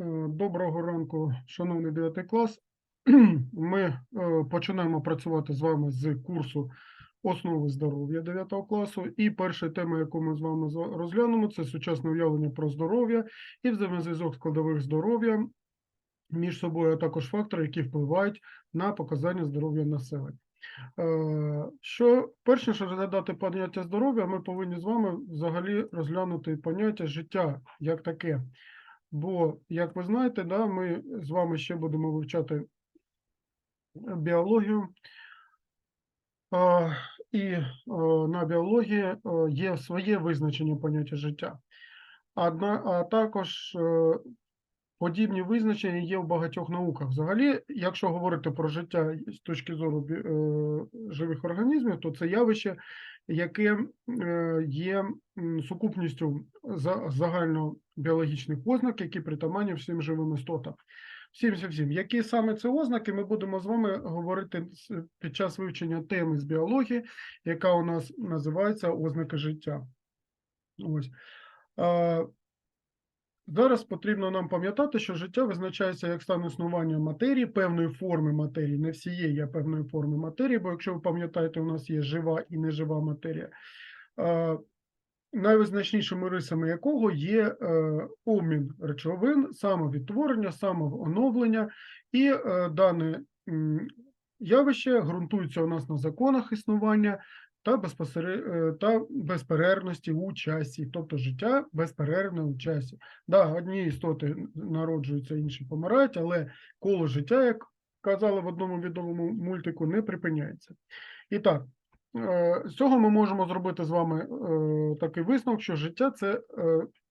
Е, Доброго ранку, шановний 9 клас. Ми е, починаємо працювати з вами з курсу Основи здоров'я 9 класу. І перша тема, яку ми з вами розглянемо, це сучасне уявлення про здоров'я і взаємозв'язок складових здоров'я між собою, а також фактори, які впливають на показання здоров'я населення. Е, Що перше, що розглядати поняття здоров'я, ми повинні з вами взагалі розглянути поняття життя як таке. Бо, як ви знаєте, да, ми з вами ще будемо вивчати е, біологію. І е, на біології е, є своє визначення поняття життя. Одна, а також подібні визначення є в багатьох науках. Взагалі, якщо говорити про життя з точки зору живих організмів, то це явище, яке е, є сукупністю загальнобіологічних ознак, які притаманні всім живим істотам. Всім, всім, всім. Які саме це ознаки, ми будемо з вами говорити під час вивчення теми з біології, яка у нас називається ознаки життя. Ось. Зараз потрібно нам пам'ятати, що життя визначається як стан існування матерії, певної форми матерії, не всієї, а певної форми матерії, бо якщо ви пам'ятаєте, у нас є жива і нежива матерія, найвизначнішими рисами якого є е, обмін речовин, самовідтворення, самооновлення, і е, дане явище ґрунтується у нас на законах існування та, безпосере- е, та безперервності у часі, тобто життя безперервне у часі. Да, одні істоти народжуються, інші помирають, але коло життя, як казали в одному відомому мультику, не припиняється. І так, е, з цього ми можемо зробити з вами е, такий висновок, що життя це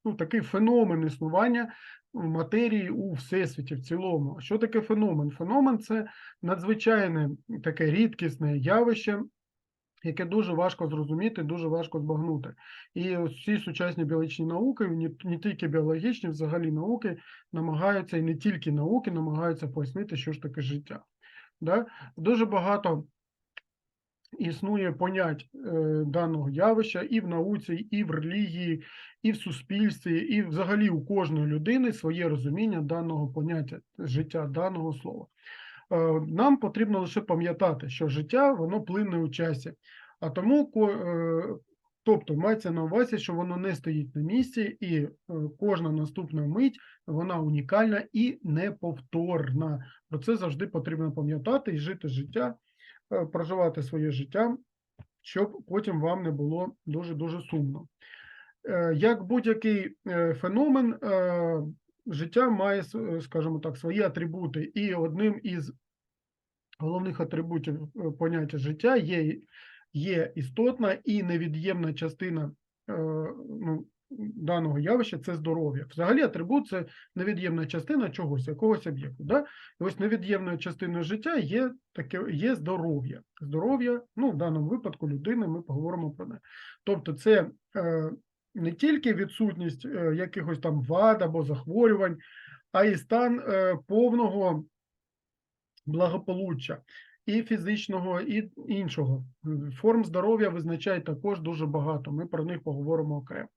ну, такий феномен існування матерії у всесвіті в цілому. Що таке феномен? Феномен це надзвичайне таке рідкісне явище, яке дуже важко зрозуміти, дуже важко збагнути. І всі сучасні біологічні науки, не, тільки біологічні, взагалі науки намагаються, і не тільки науки, намагаються пояснити, що ж таке життя. Да? Дуже багато існує понять е, даного явища і в науці, і в релігії, і в суспільстві, і взагалі у кожної людини своє розуміння даного поняття життя, даного слова. Е, Нам потрібно лише пам'ятати, що життя воно плинне у часі, а тому е, Тобто мається на увазі, що воно не стоїть на місці, і е, кожна наступна мить вона унікальна і неповторна. Про це завжди потрібно пам'ятати і жити життя, проживати своє життя, щоб потім вам не було дуже дуже сумно. Як будь-який феномен, життя має, е, скажімо так, свої атрибути, і одним із головних атрибутів е, поняття життя є, є істотна і невід'ємна частина е, ну, даного явища це здоров'я. Взагалі, атрибут це невід'ємна частина чогось, якогось об'єкту. Да? І ось невід'ємною частиною життя є таке є здоров'я. Здоров'я, ну в даному випадку людини, ми поговоримо про неї. Тобто, це не тільки відсутність е, якихось там вад або захворювань, а й стан е, повного благополуччя і фізичного, і іншого. Форм здоров'я визначає також дуже багато. Ми про них поговоримо окремо.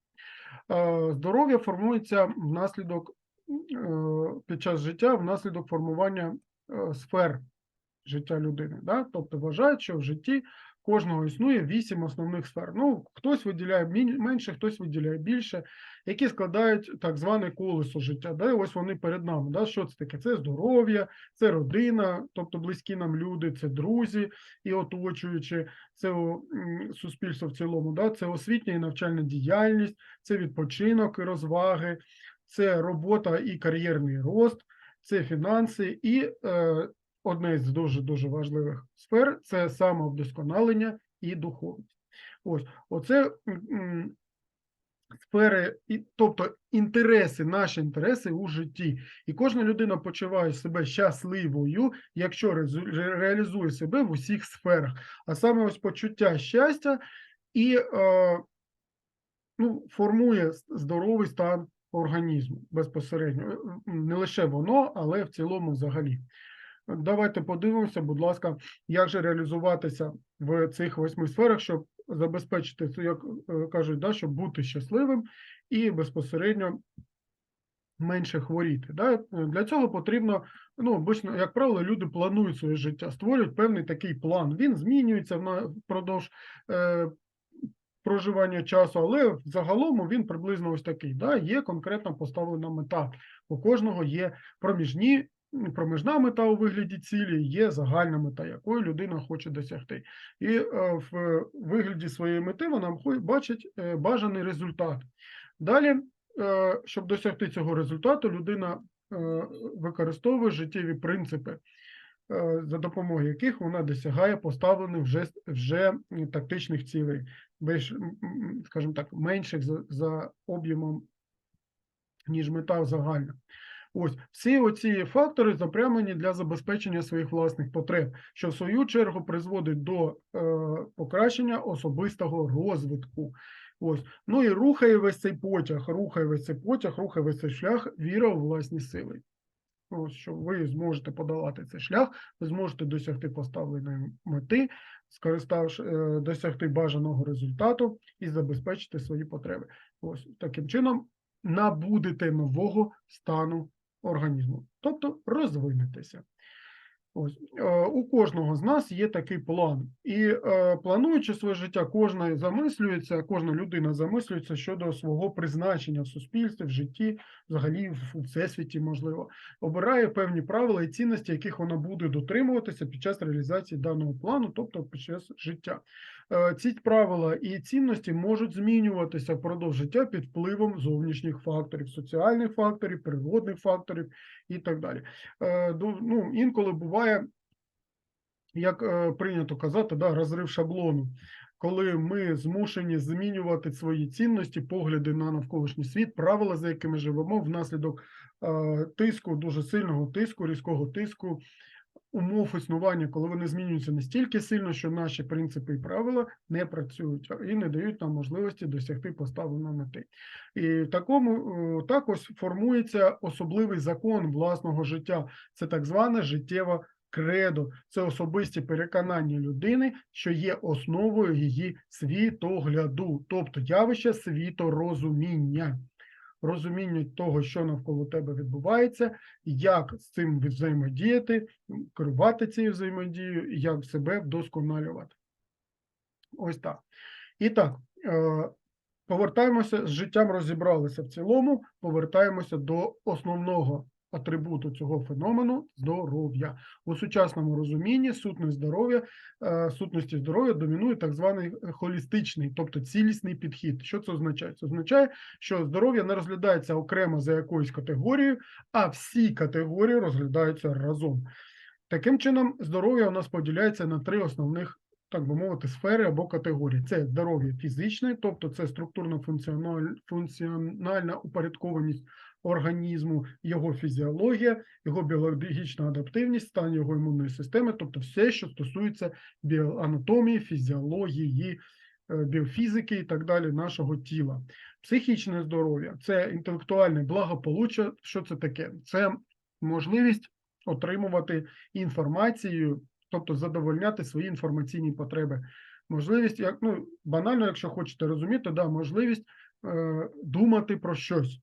Е, Здоров'я формується внаслідок е, під час життя, внаслідок формування е, сфер життя людини. Да? Тобто вважають, що в житті кожного існує вісім основних сфер. Ну, хтось виділяє менше, хтось виділяє більше, які складають так зване колесо життя. Да? Ось вони перед нами. Да? Що це таке? Це здоров'я, це родина, тобто близькі нам люди, це друзі і оточуючі, це суспільство в цілому, да? це освітня і навчальна діяльність, це відпочинок і розваги, це робота і кар'єрний рост, це фінанси і е, одне з дуже дуже важливих сфер це самовдосконалення і духовність. Ось оце сфери, тобто інтереси, наші інтереси у житті. І кожна людина почуває себе щасливою, якщо реалізує себе в усіх сферах. А саме ось почуття щастя і е, ну, формує здоровий стан організму безпосередньо. Е, Не лише воно, але в цілому взагалі. Давайте подивимося, будь ласка, як же реалізуватися в цих восьми сферах, щоб забезпечити, як е, кажуть, да, щоб бути щасливим і безпосередньо менше хворіти. Да? Для цього потрібно, ну, обично, як правило, люди планують своє життя, створюють певний такий план. Він змінюється впродовж е, проживання часу, але загалом він приблизно ось такий. Да? Є конкретно поставлена мета. У кожного є проміжні, проміжна мета у вигляді цілі, є загальна мета, якої людина хоче досягти. І е, в вигляді своєї мети вона бачить е, бажаний результат. Далі, е, щоб досягти цього результату, людина використовує життєві принципи, за допомогою яких вона досягає поставлених вже, вже тактичних цілей, скажімо так, менших за, за об'ємом, ніж мета загальна. Ось всі оці фактори запрямлені для забезпечення своїх власних потреб, що в свою чергу призводить до е, покращення особистого розвитку. Ось. Ну і рухає весь цей потяг, рухає весь цей потяг, рухає весь цей шлях, віра у власні сили. Ось, що ви зможете подолати цей шлях, ви зможете досягти поставленої мети, скориставши, е, досягти бажаного результату і забезпечити свої потреби. Ось таким чином набудете нового стану організму, тобто розвинетеся. Ось е, у кожного з нас є такий план, і е, плануючи своє життя, кожна замислюється, кожна людина замислюється щодо свого призначення в суспільстві, в житті, взагалі в всесвіті, можливо, обирає певні правила і цінності, яких вона буде дотримуватися під час реалізації даного плану, тобто під час життя. Е, Ці правила і цінності можуть змінюватися впродовж життя під впливом зовнішніх факторів, соціальних факторів, природних факторів і так далі. Е, Ну, інколи буває, як е, прийнято казати, да, розрив шаблону, коли ми змушені змінювати свої цінності, погляди на навколишній світ, правила, за якими живемо, внаслідок тиску, дуже сильного тиску, різкого тиску, умов існування, коли вони змінюються настільки сильно, що наші принципи і правила не працюють і не дають нам можливості досягти поставленої мети. І в такому так ось формується особливий закон власного життя. Це так зване життєва кредо. Це особисті переконання людини, що є основою її світогляду, тобто явище світорозуміння. Розуміння того, що навколо тебе відбувається, як з цим взаємодіяти, керувати цією взаємодією, як себе вдосконалювати. Ось так. І так, е, повертаємося з життям, розібралися в цілому, повертаємося до основного атрибуту цього феномену здоров'я. У сучасному розумінні сутність здоров'я, е, сутності здоров'я домінує так званий е, холістичний, тобто цілісний підхід. Що це означає? Це означає, що здоров'я не розглядається окремо за якоюсь категорією, а всі категорії розглядаються разом. Таким чином, здоров'я у нас поділяється на три основних, так би мовити, сфери або категорії. Це здоров'я фізичне, тобто це структурно-функціональна упорядкованість організму, його фізіологія, його біологічна адаптивність, стан його імунної системи, тобто все, що стосується біоанатомії, фізіології, е, біофізики і так далі нашого тіла. Психічне здоров'я це інтелектуальне благополуччя. Що це таке? Це можливість отримувати інформацію, тобто задовольняти свої інформаційні потреби. Можливість, як ну банально, якщо хочете розуміти, да, можливість е, думати про щось,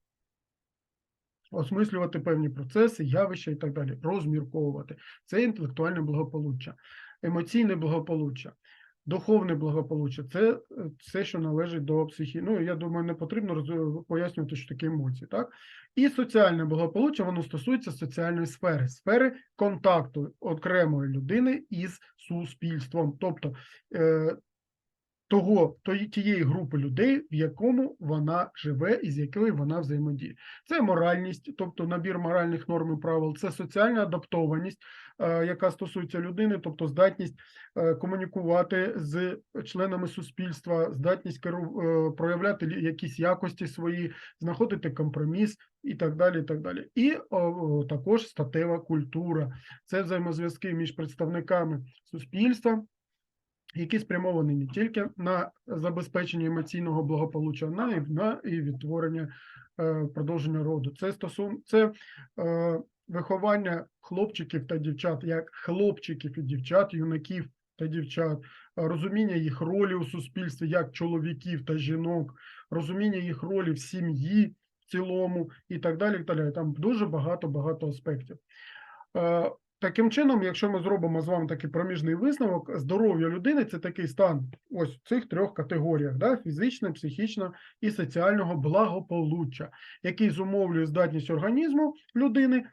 осмислювати певні процеси, явища і так далі, розмірковувати. Це інтелектуальне благополуччя, емоційне благополуччя. Духовне благополуччя це е, все, що належить до психі. Ну, я думаю, не потрібно пояснювати, що таке емоції, так? І соціальне благополуччя, воно стосується соціальної сфери, сфери контакту окремої людини із суспільством, тобто е, того, тієї групи людей, в якому вона живе і з якою вона взаємодіє. Це моральність, тобто набір моральних норм і правил, це соціальна адаптованість, е, яка стосується людини, тобто здатність е, комунікувати з членами суспільства, здатність керу, е, проявляти якісь якості свої, знаходити компроміс і так далі. І так далі. І о, також статева культура, це взаємозв'язки між представниками суспільства які спрямовані не тільки на забезпечення емоційного благополуччя, на і на і відтворення е, продовження роду. Це стосун, це е, виховання хлопчиків та дівчат, як хлопчиків і дівчат, юнаків та дівчат, е, розуміння їх ролі у суспільстві як чоловіків та жінок, розуміння їх ролі в сім'ї, в цілому і так далі. і так далі. Там дуже багато-багато аспектів. Таким чином, якщо ми зробимо з вами такий проміжний висновок, здоров'я людини це такий стан ось в цих трьох категоріях: да? фізичне, психічне і соціального благополуччя, який зумовлює здатність організму людини е,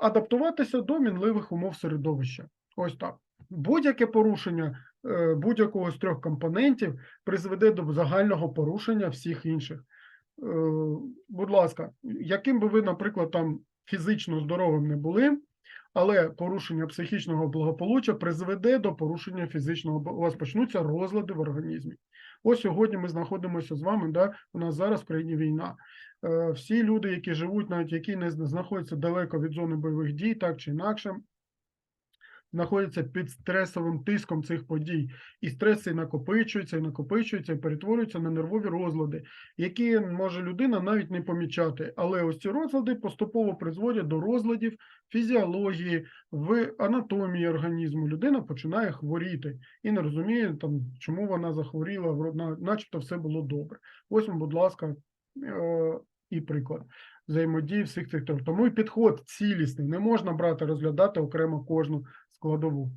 адаптуватися до мінливих умов середовища. Ось так. Будь-яке порушення е, будь-якого з трьох компонентів призведе до загального порушення всіх інших. Е, Будь ласка, яким би ви, наприклад, там фізично здоровим не були, але порушення психічного благополуччя призведе до порушення фізичного, у вас почнуться розлади в організмі. Ось сьогодні ми знаходимося з вами, да, у нас зараз в країні війна. Е, Всі люди, які живуть, навіть які не знаходяться далеко від зони бойових дій, так чи інакше, знаходяться під стресовим тиском цих подій. І стрес цей накопичується, і накопичується, і перетворюється на нервові розлади, які може людина навіть не помічати. Але ось ці розлади поступово призводять до розладів фізіології, в анатомії організму. Людина починає хворіти і не розуміє, там, чому вона захворіла, начебто все було добре. Ось, будь ласка, е, і приклад взаємодії всіх цих трьох. Тому і підход цілісний, не можна брати, розглядати окремо кожну складову.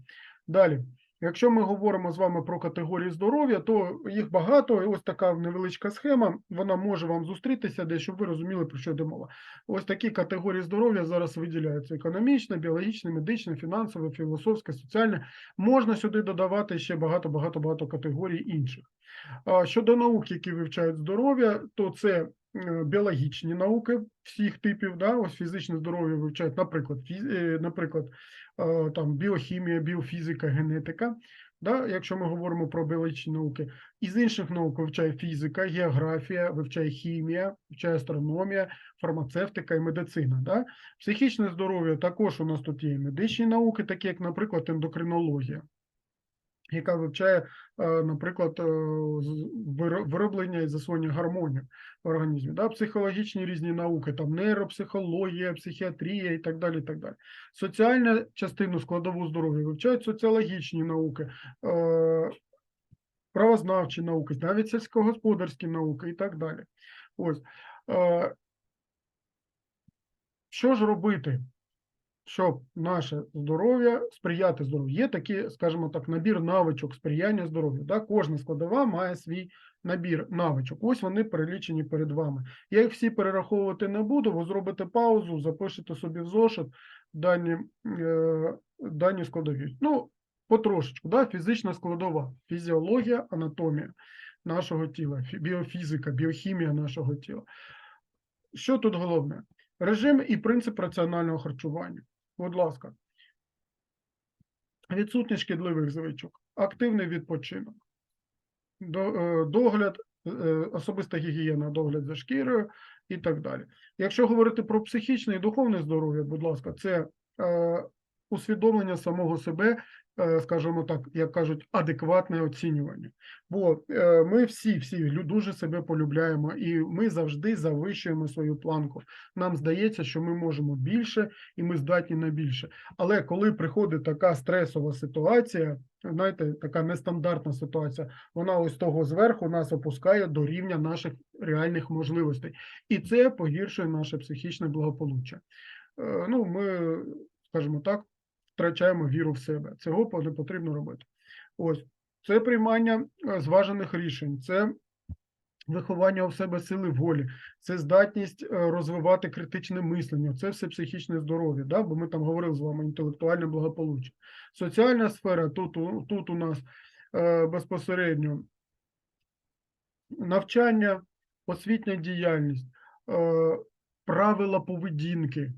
Далі. Якщо ми говоримо з вами про категорії здоров'я, то їх багато. І ось така невеличка схема, вона може вам зустрітися, де щоб ви розуміли, про що йде мова. Ось такі категорії здоров'я зараз виділяються: економічне, біологічне, медичне, фінансове, філософське, соціальне. Можна сюди додавати ще багато, багато, категорій інших. Щодо наук, які вивчають здоров'я, то це біологічні науки всіх типів. Да? Ось фізичне здоров'я вивчають, наприклад, фіз... е, наприклад, е, там біохімія, біофізика, генетика. Да? Якщо ми говоримо про біологічні науки, із інших наук вивчає фізика, географія, вивчає хімія, вивчає астрономія, фармацевтика і медицина. Да? Психічне здоров'я також у нас тут є медичні науки, такі як, наприклад, ендокринологія яка вивчає, е, наприклад, е, вироблення і засвоєння гормонів в організмі, да? психологічні різні науки, там нейропсихологія, психіатрія і так далі. І так далі. Соціальну частину складову здоров'я вивчають соціологічні науки, е, правознавчі науки, навіть сільськогосподарські науки і так далі. Ось. Що ж робити? Щоб наше здоров'я сприяти здоров'ю. Є такий, скажімо так, набір навичок сприяння здоров'ю. Да? Кожна складова має свій набір навичок. Ось вони перелічені перед вами. Я їх всі перераховувати не буду. Ви зробите паузу, запишете собі в зошит дані, е, дані складові. Ну, потрошечку, да? фізична складова, фізіологія, анатомія нашого тіла, біофізика, біохімія нашого тіла. Що тут головне? Режим і принцип раціонального харчування. Будь ласка. Відсутність шкідливих звичок, активний відпочинок, е, догляд, е, особиста гігієна, догляд за шкірою і так далі. Якщо говорити про психічне і духовне здоров'я, будь ласка, це е, усвідомлення самого себе, е, скажімо так, як кажуть, адекватне оцінювання. Бо е, ми всі, всі дуже себе полюбляємо, і ми завжди завищуємо свою планку. Нам здається, що ми можемо більше і ми здатні на більше. Але коли приходить така стресова ситуація, знаєте, така нестандартна ситуація, вона ось того зверху нас опускає до рівня наших реальних можливостей, і це погіршує наше психічне благополуччя. Е, Ну, ми, скажімо так, втрачаємо віру в себе. Цього не потрібно робити. Ось це приймання е, зважених рішень, це виховання у себе сили волі, це здатність е, розвивати критичне мислення, це все психічне здоров'я, да? бо ми там говорили з вами інтелектуальне благополуччя. Соціальна сфера тут, тут у нас е, безпосередньо навчання, освітня діяльність, правила поведінки.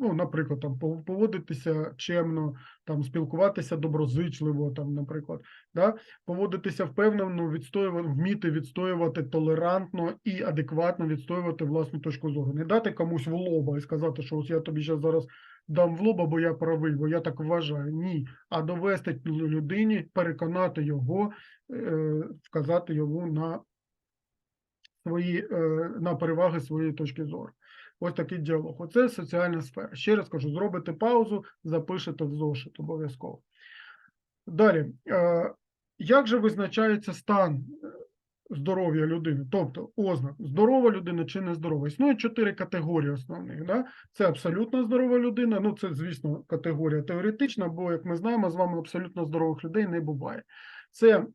Ну, наприклад, там поводитися чемно, там спілкуватися доброзичливо, там, наприклад, да? поводитися впевнено, відстоювати, вміти відстоювати толерантно і адекватно відстоювати власну точку зору. Не дати комусь в лоба і сказати, що ось я тобі зараз дам в лоба, бо я правий, бо я так вважаю. Ні. А довести людині, переконати його, е, вказати йому на свої е, на переваги своєї точки зору. Ось такий діалог. Оце соціальна сфера. Ще раз кажу, зробите паузу, запишете в зошит обов'язково. Далі, е, як же визначається стан здоров'я людини, тобто ознак здорова людина чи нездорова. Існує чотири категорії основних. Да? Це абсолютно здорова людина. Ну, це, звісно, категорія теоретична, бо, як ми знаємо, з вами абсолютно здорових людей не буває. Це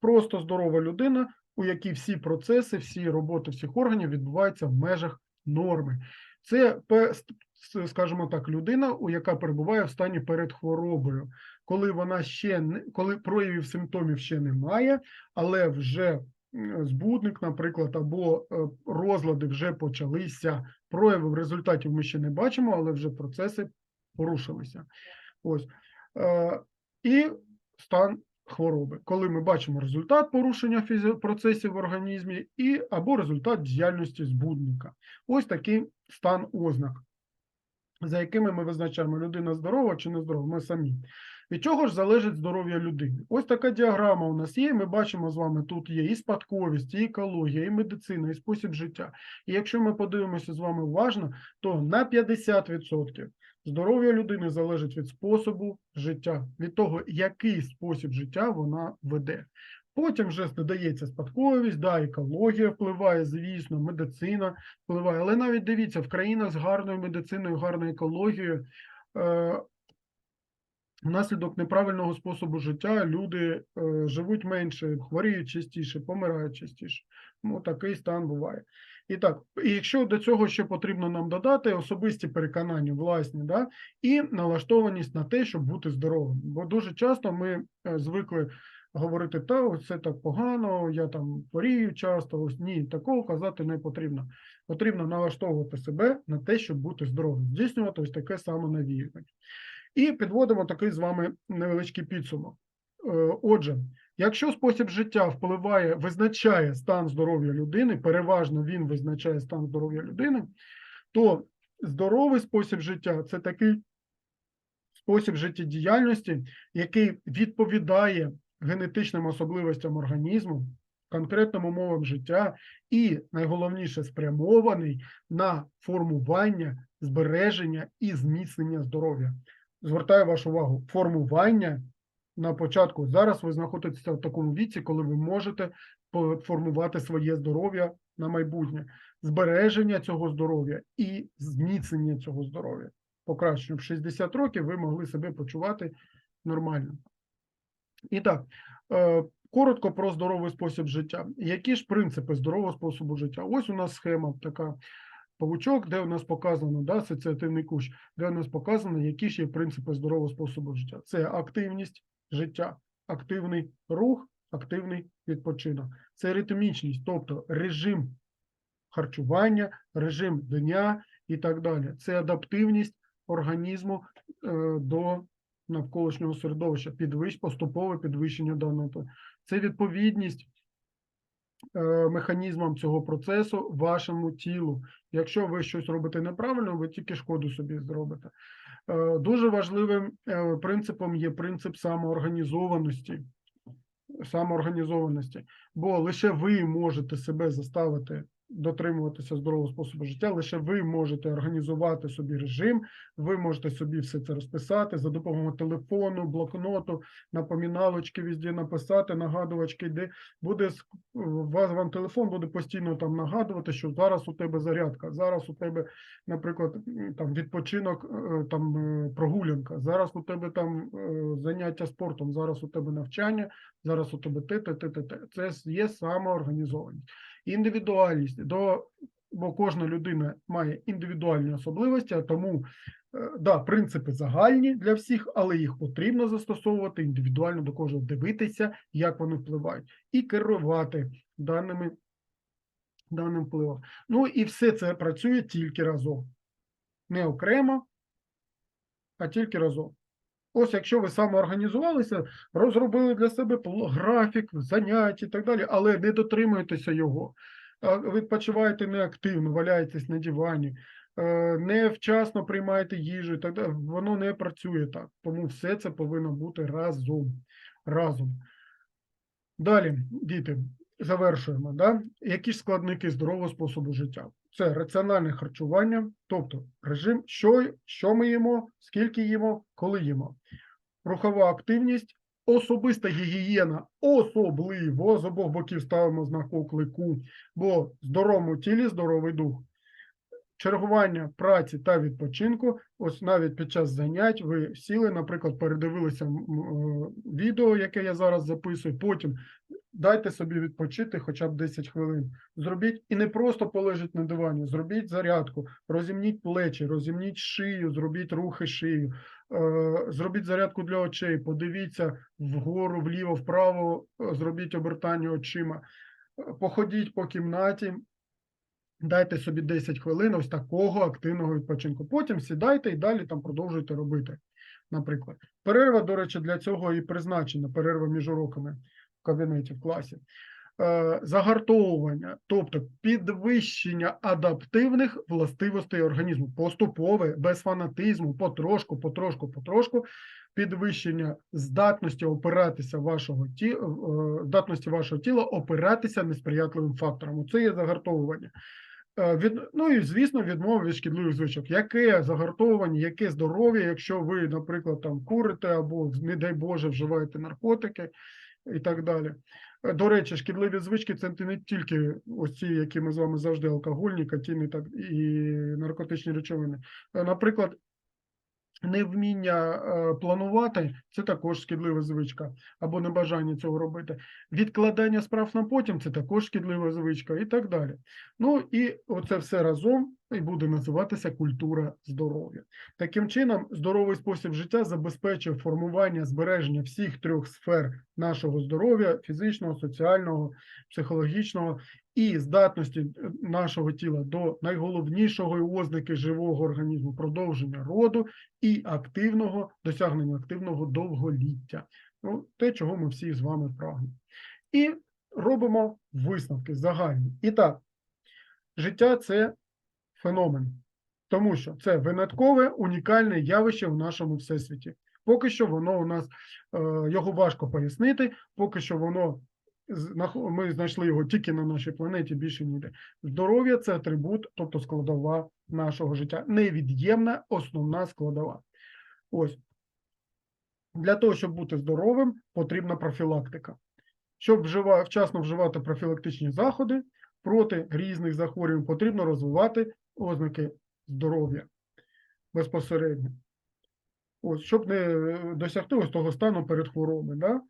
просто здорова людина, у якій всі процеси, всі роботи всіх органів відбуваються в межах норми. Це, скажімо так, людина, яка перебуває в стані перед хворобою, коли вона ще не коли проявів симптомів ще немає, але вже збудник, наприклад, або е, розлади вже почалися. Проявів результатів ми ще не бачимо, але вже процеси порушилися. Ось. Е, І стан хвороби, коли ми бачимо результат порушення фізі- процесів в організмі і або результат діяльності збудника. Ось такий стан ознак, за якими ми визначаємо, людина здорова чи нездорова, ми самі. Від чого ж залежить здоров'я людини? Ось така діаграма у нас є. Ми бачимо з вами, тут є і спадковість, і екологія, і медицина, і спосіб життя. І якщо ми подивимося з вами уважно, то на 50% здоров'я людини залежить від способу життя, від того, який спосіб життя вона веде. Потім вже додається спадковість, да, екологія впливає, звісно, медицина впливає. Але навіть дивіться, в країнах з гарною медициною, гарною екологією, е, внаслідок неправильного способу життя люди е, живуть менше, хворіють частіше, помирають частіше. Ну, такий стан буває. І так, і якщо до цього ще потрібно нам додати особисті переконання, власні, да, і налаштованість на те, щоб бути здоровим. Бо дуже часто ми е, звикли говорити, та це так погано, я там хворію часто. Ось ні, такого казати не потрібно. Потрібно налаштовувати себе на те, щоб бути здоровим, здійснювати ось таке самонавіювання. І підводимо такий з вами невеличкий підсумок. Е, Отже, якщо спосіб життя впливає, визначає стан здоров'я людини, переважно він визначає стан здоров'я людини, то здоровий спосіб життя це такий спосіб життєдіяльності, який відповідає генетичним особливостям організму, конкретним умовам життя і найголовніше спрямований на формування, збереження і зміцнення здоров'я. Звертаю вашу увагу, формування на початку. Зараз ви знаходитеся в такому віці, коли ви можете формувати своє здоров'я на майбутнє, збереження цього здоров'я і зміцнення цього здоров'я. Покращення в 60 років ви могли себе почувати нормально. І так, е, коротко про здоровий спосіб життя. Які ж принципи здорового способу життя? Ось у нас схема така павучок, де у нас показано да, асоціативний кущ, де у нас показано, які ж є принципи здорового способу життя. Це активність життя, активний рух, активний відпочинок. Це ритмічність, тобто режим харчування, режим дня і так далі. Це адаптивність організму е, до навколишнього середовища, підвищ, поступове підвищення даного. Це відповідність механізмам цього процесу вашому тілу. Якщо ви щось робите неправильно, ви тільки шкоду собі зробите. Е, Дуже важливим е, принципом є принцип самоорганізованості. Самоорганізованості, бо лише ви можете себе заставити дотримуватися здорового способу життя, лише ви можете організувати собі режим, ви можете собі все це розписати за допомогою телефону, блокноту, напоміналочки везде написати, нагадувачки, де буде вас вам телефон буде постійно там нагадувати, що зараз у тебе зарядка, зараз у тебе, наприклад, там відпочинок, е, там е, прогулянка, зараз у тебе там е, заняття спортом, зараз у тебе навчання, зараз у тебе те, те, те, те, те. Це є самоорганізованість. Індивідуальність до бо кожна людина має індивідуальні особливості, а тому е, да, принципи загальні для всіх, але їх потрібно застосовувати індивідуально до кожного, дивитися, як вони впливають, і керувати даними даним впливом. Ну і все це працює тільки разом, не окремо, а тільки разом. Ось якщо ви самоорганізувалися, розробили для себе графік, занять і так далі, але не дотримуєтеся його, відпочиваєте неактивно, валяєтесь на дивані, е, невчасно приймаєте їжу і так далі, воно не працює так. Тому все це повинно бути разом. разом. Далі, діти, завершуємо. Да? Які ж складники здорового способу життя? Це раціональне харчування, тобто режим, що, що ми їмо, скільки їмо, коли їмо. Рухова активність, особиста гігієна особливо з обох боків ставимо знак оклику, бо здоровому тілі здоровий дух. Чергування праці та відпочинку. Ось навіть під час занять ви сіли, наприклад, передивилися е, відео, яке я зараз записую. Потім дайте собі відпочити хоча б 10 хвилин. Зробіть і не просто полежіть на дивані, зробіть зарядку, розімніть плечі, розімніть шию, зробіть рухи шию, е, зробіть зарядку для очей, подивіться вгору, вліво, вправо, е, зробіть обертання очима, Е, походіть по кімнаті, дайте собі 10 хвилин ось такого активного відпочинку. Потім сідайте і далі там продовжуйте робити. Наприклад, перерва, до речі, для цього і призначена перерва між уроками кабінеті в класі. Е, Загартовування, тобто підвищення адаптивних властивостей організму, поступове, без фанатизму, потрошку, потрошку, потрошку, підвищення здатності опиратися вашого ті, е, здатності вашого тіла опиратися несприятливим факторам. Це є загартовування. Е, Від, ну і звісно, відмова від шкідливих звичок. Яке загартовування, яке здоров'я, якщо ви, наприклад, там курите або, не дай Боже, вживаєте наркотики і так далі. Е, До речі, шкідливі звички це не тільки ось ці, які ми з вами завжди алкогольні, катіни так і наркотичні речовини. Е, Наприклад, невміння е, планувати це також шкідлива звичка, або небажання цього робити. Відкладання справ на потім це також шкідлива звичка, і так далі. Ну і оце все разом і буде називатися культура здоров'я. Таким чином, здоровий спосіб життя забезпечує формування збереження всіх трьох сфер нашого здоров'я: фізичного, соціального, психологічного і здатності е, нашого тіла до найголовнішої ознаки живого організму продовження роду і активного досягнення активного довголіття. Ну, те, чого ми всі з вами прагнемо. І робимо висновки загальні. І так, життя це феномен, тому що це виняткове, унікальне явище в нашому всесвіті. Поки що воно у нас е, його важко пояснити, поки що воно ми знайшли його тільки на нашій планеті, більше ніде. Здоров'я це атрибут, тобто складова нашого життя, невід'ємна основна складова. Ось для того, щоб бути здоровим, потрібна профілактика. Щоб вжива, вчасно вживати профілактичні заходи проти різних захворювань, потрібно розвивати ознаки здоров'я безпосередньо. Ось, щоб не е, досягти ось того стану перед хворобою. Да?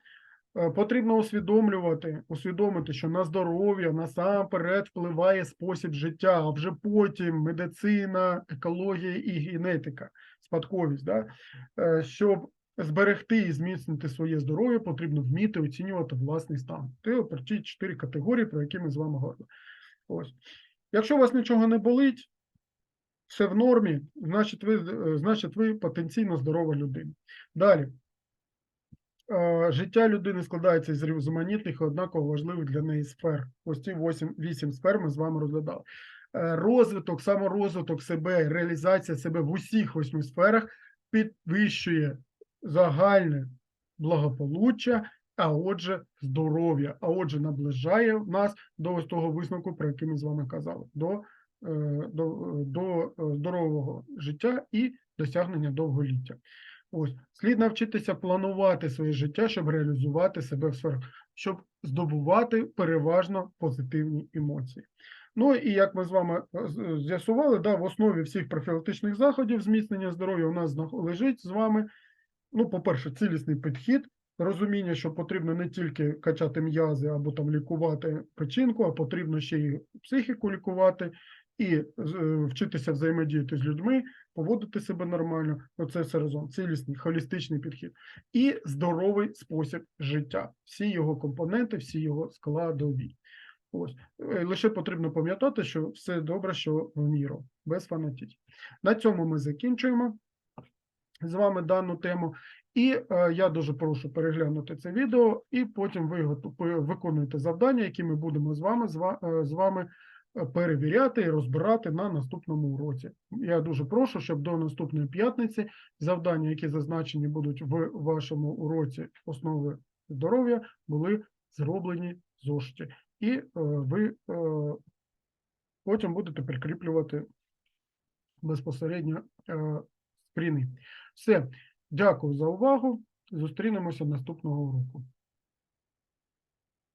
Е, Потрібно усвідомлювати, усвідомити, що на здоров'я насамперед впливає спосіб життя, а вже потім медицина, екологія і генетика, спадковість. Да? Е, Щоб зберегти і зміцнити своє здоров'я, потрібно вміти оцінювати власний стан. Це про ті чотири категорії, про які ми з вами говорили. Ось. Якщо у вас нічого не болить, все в нормі, значить ви, е, значить ви потенційно здорова людина. Далі. Е, Життя людини складається з різноманітних і однаково важливих для неї сфер. Ось ці 8, 8 сфер ми з вами розглядали. Е, Розвиток, саморозвиток себе, реалізація себе в усіх восьми сферах підвищує загальне благополуччя, а отже, здоров'я, а отже, наближає нас до ось того висновку, про який ми з вами казали, до, е, до, до здорового життя і досягнення довголіття. Ось слід навчитися планувати своє життя, щоб реалізувати себе в сферах, щоб здобувати переважно позитивні емоції. Ну і як ми з вами е, з'ясували, да, в основі всіх профілактичних заходів зміцнення здоров'я у нас лежить з вами. Ну, по-перше, цілісний підхід, розуміння, що потрібно не тільки качати м'язи або там лікувати печінку, а потрібно ще й психіку лікувати і е, вчитися взаємодіяти з людьми, поводити себе нормально. Оце все разом. Цілісний, холістичний підхід. І здоровий спосіб життя. Всі його компоненти, всі його складові. Ось Е, лише потрібно пам'ятати, що все добре, що в міру, без фанатізму. На цьому ми закінчуємо з вами дану тему. І е, я дуже прошу переглянути це відео, і потім ви виконуєте завдання, які ми будемо з вами з е, вами перевіряти і розбирати на наступному уроці. Я дуже прошу, щоб до наступної п'ятниці завдання, які зазначені будуть в вашому уроці основи здоров'я, були зроблені в зошиті. І е, ви е, потім будете прикріплювати безпосередньо е, скріни. Все, дякую за увагу. Зустрінемося наступного уроку.